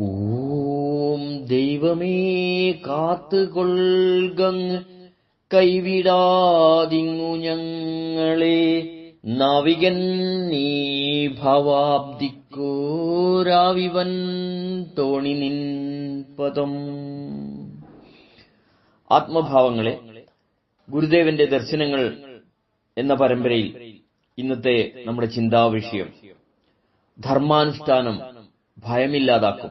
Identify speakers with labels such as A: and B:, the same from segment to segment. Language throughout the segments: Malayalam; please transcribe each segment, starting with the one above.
A: ഓം ദൈവമേ കാത്തുകൊൾകങ് കൈവിടാതിങ്ങു ഞങ്ങളെ. നാവികൻ നീ ഭവാബ്ദിക്കോരാവിവൻ തോണി നിൻ പദം. ആത്മഭാവങ്ങളെ ഗുരുദേവന്റെ ദർശനങ്ങൾ എന്ന പരമ്പരയിൽ ഇന്നത്തെ നമ്മുടെ ചിന്താവിഷയം. ധർമാനുഷ്ഠാനം ഭയമില്ലാതാക്കും.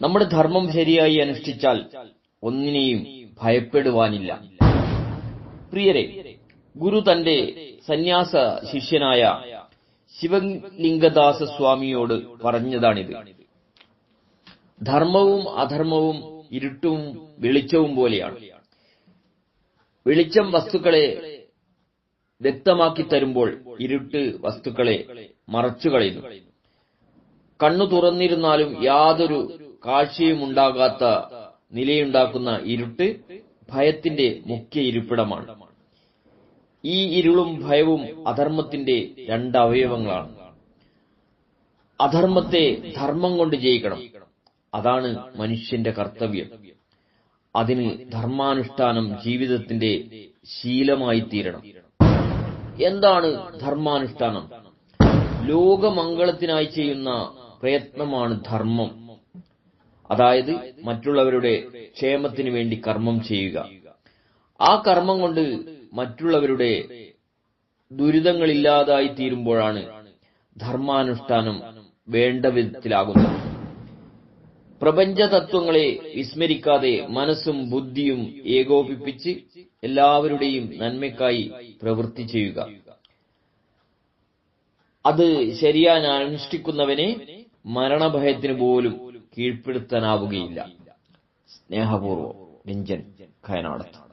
A: നമ്മുടെ ധർമ്മം ശരിയായി അനുഷ്ഠിച്ചാൽ ഒന്നിനെയും ഭയപ്പെടുവാനില്ല. പ്രിയരെ ഗുരു തന്റെ സന്യാസ ശിഷ്യനായ ശിവലിംഗദാസ സ്വാമിയോട് പറഞ്ഞതാണിത്. ധർമ്മവും അധർമ്മവും ഇരുട്ടും വെളിച്ചവും പോലെയാണ്. വെളിച്ചം വസ്തുക്കളെ വ്യക്തമാക്കി തരുമ്പോൾ ഇരുട്ട് വസ്തുക്കളെ മറച്ചുകളയുന്നു. കണ്ണു തുറന്നിരുന്നാലും യാതൊരു കാഴ്ചയും ഉണ്ടാകാത്ത നിലയുണ്ടാക്കുന്ന ഇരുട്ട് ഭയത്തിന്റെ മുഖ്യ ഇരിപ്പിടമാണ്. ഈ ഇരുളും ഭയവും അധർമ്മത്തിന്റെ രണ്ട് അവയവങ്ങളാണ്. അധർമ്മത്തെ ധർമ്മം കൊണ്ട് ജയിക്കണം. അതാണ് മനുഷ്യന്റെ കർത്തവ്യം. അതിന് ധർമാനുഷ്ഠാനം ജീവിതത്തിന്റെ ശീലമായി തീരണം. എന്താണ് ധർമാനുഷ്ഠാനം? ലോകമംഗളത്തിനായി ചെയ്യുന്ന പ്രയത്നമാണ് ധർമ്മം. അതായത് മറ്റുള്ളവരുടെ ക്ഷേമത്തിന് വേണ്ടി കർമ്മം ചെയ്യുക. ആ കർമ്മം കൊണ്ട് മറ്റുള്ളവരുടെ ദുരിതങ്ങളില്ലാതായി തീരുമ്പോഴാണ് ധർമാനുഷ്ഠാനം വേണ്ട വിധത്തിലാകുന്നത്. പ്രപഞ്ച തത്വങ്ങളെ വിസ്മരിക്കാതെ മനസ്സും ബുദ്ധിയും ഏകോപിപ്പിച്ച് എല്ലാവരുടെയും നന്മയ്ക്കായി പ്രവൃത്തി ചെയ്യുക. അത് ശരിയാൻ അനുഷ്ഠിക്കുന്നവനെ മരണഭയത്തിന് പോലും കീഴ്പ്പെടുത്താനാവുകയില്ല. സ്നേഹപൂർവം രഞ്ജൻ കയനാടത്ത്.